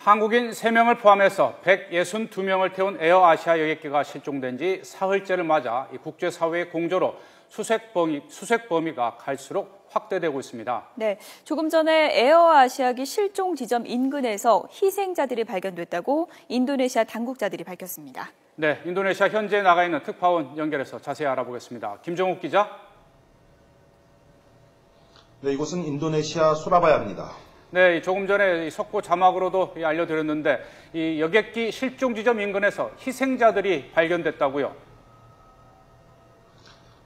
한국인 3명을 포함해서 162명을 태운 에어아시아 여객기가 실종된 지 사흘째를 맞아 국제사회의 공조로 수색 범위, 수색 범위가 갈수록 확대되고 있습니다. 네, 조금 전에 에어아시아기 실종 지점 인근에서 희생자들이 발견됐다고 인도네시아 당국자들이 밝혔습니다. 네, 인도네시아 현재 나가 있는 특파원 연결해서 자세히 알아보겠습니다. 김정욱 기자. 네, 이곳은 인도네시아 수라바야입니다. 네, 조금 전에 속보 자막으로도 알려드렸는데 이 여객기 실종 지점 인근에서 희생자들이 발견됐다고요.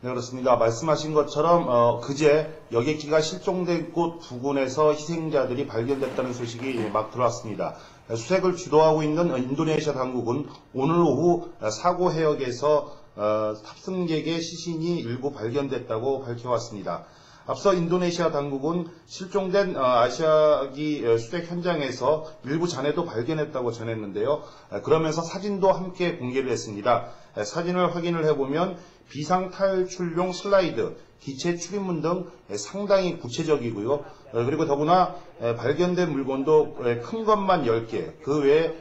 네, 그렇습니다. 말씀하신 것처럼 어, 그제 여객기가 실종된 곳 부근에서 희생자들이 발견됐다는 소식이 막 들어왔습니다. 수색을 주도하고 있는 인도네시아 당국은 오늘 오후 사고 해역에서 어, 탑승객의 시신이 일부 발견됐다고 밝혀왔습니다. 앞서 인도네시아 당국은 실종된 어, 아시아기 어, 수색 현장에서 일부 잔해도 발견했다고 전했는데요. 아, 그러면서 사진도 함께 공개를 했습니다. 아, 사진을 확인을 해보면 비상 탈출용 슬라이드, 기체 출입문 등 상당히 구체적이고요. 어, 그리고 더구나 발견된 물건도 큰 것만 10개, 그 외에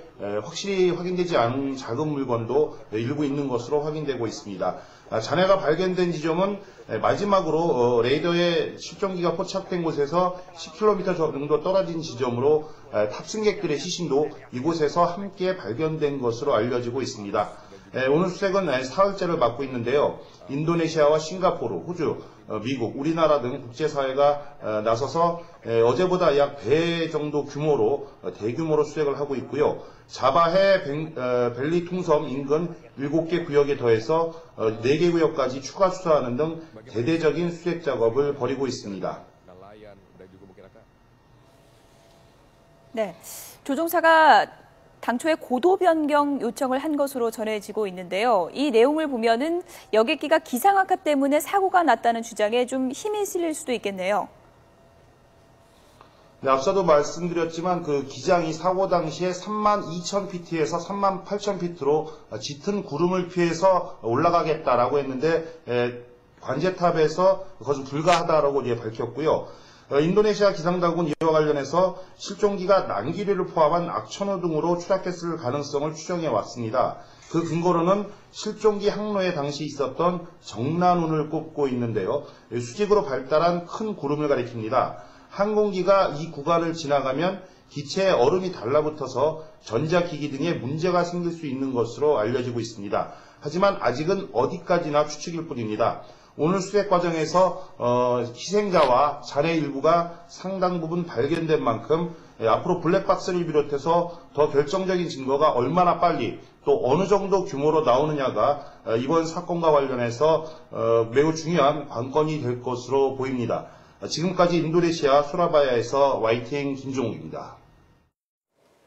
확실히 확인되지 않은 작은 물건도 일부 있는 것으로 확인되고 있습니다. 아, 잔해가 발견된 지점은 마지막으로 어, 레이더에 실종기가 포착된 곳에서 10km 정도 떨어진 지점으로 탑승객들의 시신도 이곳에서 함께 발견된 것으로 알려지고 있습니다. 오늘 수색은 사흘째를 맞고 있는데요. 인도네시아와 싱가포르, 호주, 어, 미국, 우리나라 등 국제사회가 어, 나서서 어제보다 약 배 정도 규모로 대규모로 수색을 하고 있고요. 자바해 벨리 퉁섬 인근 7개 구역에 더해서 4개 구역까지 추가 수사하는 등 대대적인 수색 작업을 벌이고 있습니다. 네, 조종사가 당초에 고도 변경 요청을 한 것으로 전해지고 있는데요. 이 내용을 보면은 여객기가 기상악화 때문에 사고가 났다는 주장에 좀 힘이 실릴 수도 있겠네요. 네, 앞서도 말씀드렸지만 그 기장이 사고 당시에 3만 2천 피트에서 3만 8천 피트로 짙은 구름을 피해서 올라가겠다라고 했는데 에, 관제탑에서 그것은 불가하다라고 이제 밝혔고요. 어, 인도네시아 기상당국은 이와 관련해서 실종기가 난기류를 포함한 악천후 등으로 추락했을 가능성을 추정해 왔습니다. 그 근거로는 실종기 항로에 당시 있었던 정난운을 꼽고 있는데요. 수직으로 발달한 큰 구름을 가리킵니다. 항공기가 이 구간을 지나가면 기체에 얼음이 달라붙어서 전자기기 등에 문제가 생길 수 있는 것으로 알려지고 있습니다. 하지만 아직은 어디까지나 추측일 뿐입니다. 오늘 수색 과정에서 어, 희생자와 잔해 일부가 상당 부분 발견된 만큼 예, 앞으로 블랙박스를 비롯해서 더 결정적인 증거가 얼마나 빨리 또 어느 정도 규모로 나오느냐가 어, 이번 사건과 관련해서 어, 매우 중요한 관건이 될 것으로 보입니다. 지금까지 인도네시아 수라바야에서 YTN 김종욱입니다.